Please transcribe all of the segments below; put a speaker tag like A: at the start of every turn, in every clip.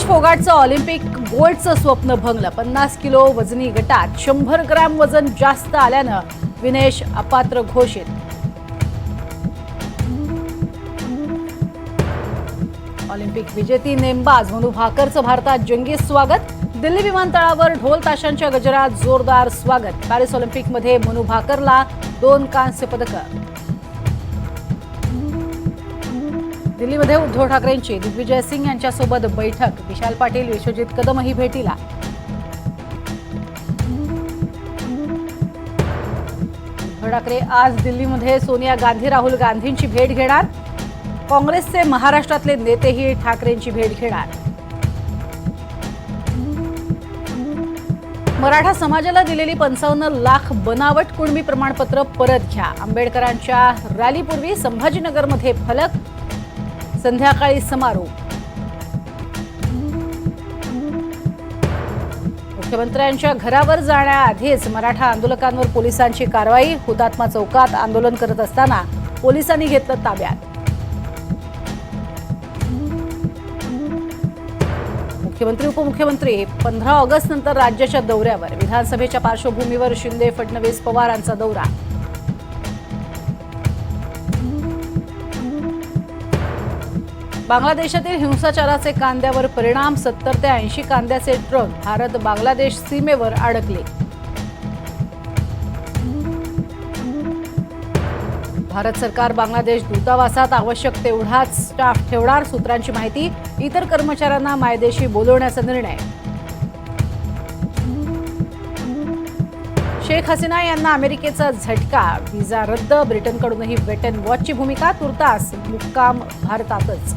A: Vinesh फोगाटचं Olympic गोल्डचं स्वप्न भंगलं. पन्नास kilo वजनी गटात शंभर ग्रॅम वजन जास्त आल्यानं विनेश अपात्र घोषित. ऑलिम्पिक विजेती नेमबाज मनु भाकरचं भारतात जंगी स्वागत. दिल्ली विमानतळावर ढोल ताशांच्या गजरात जोरदार स्वागत. पॅरिस ऑलिम्पिकमध्ये मनु भाकरला दोन कांस्य पदकं. दिल्लीमध्ये उद्धव ठाकरेंची दिग्विजय सिंग यांच्यासोबत बैठक. विशाल पाटील विश्वजित कदमही भेटीला. उद्धव ठाकरे आज दिल्लीमध्ये सोनिया गांधी राहुल गांधींची भेट घेणार. काँग्रेसचे महाराष्ट्रातले नेतेही ठाकरेंची भेट घेणार. मराठा समाजाला दिलेली पंचावन्न लाख बनावट कुणबी प्रमाणपत्र परत घ्या. आंबेडकरांच्या रॅलीपूर्वी संभाजीनगरमध्ये फलक. संध्याकाळी समारोप. मुख्यमंत्र्यांच्या घरावर जाण्याआधीच मराठा आंदोलकांवर पोलिसांची कारवाई हुतात्मा चौकात आंदोलन करत असताना पोलिसांनी घेतलं ताब्यात. मुख्यमंत्री उपमुख्यमंत्री पंधरा ऑगस्ट नंतर राज्याच्या दौऱ्यावर. विधानसभेच्या पार्श्वभूमीवर शिंदे फडणवीस पवारांचा दौरा. बांगलादेशातील हिंसाचाराचे कांद्यावर परिणाम सत्तर ते ऐंशी कांद्याचे ट्रक भारत बांगलादेश सीमेवर अडकले. भारत सरकार बांगलादेश दूतावासात आवश्यक तेवढाच स्टाफ ठेवणार सूत्रांची माहिती इतर कर्मचाऱ्यांना मायदेशी बोलवण्याचा निर्णय. शेख हसीना यांना अमेरिकेचा झटका व्हिसा रद्द ब्रिटनकडूनही वेट अँड वॉचची भूमिका तुर्तास मुक्काम भारतातच.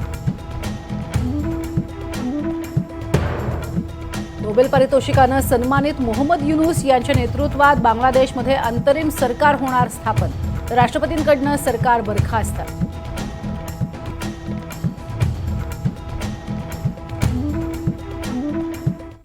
A: नोबेल पारितोषिकानं सन्मानित मोहम्मद युनुस यांच्या नेतृत्वात बांगलादेशमध्ये अंतरिम सरकार होणार स्थापन. राष्ट्रपतींकडनं सरकार बरखास्त.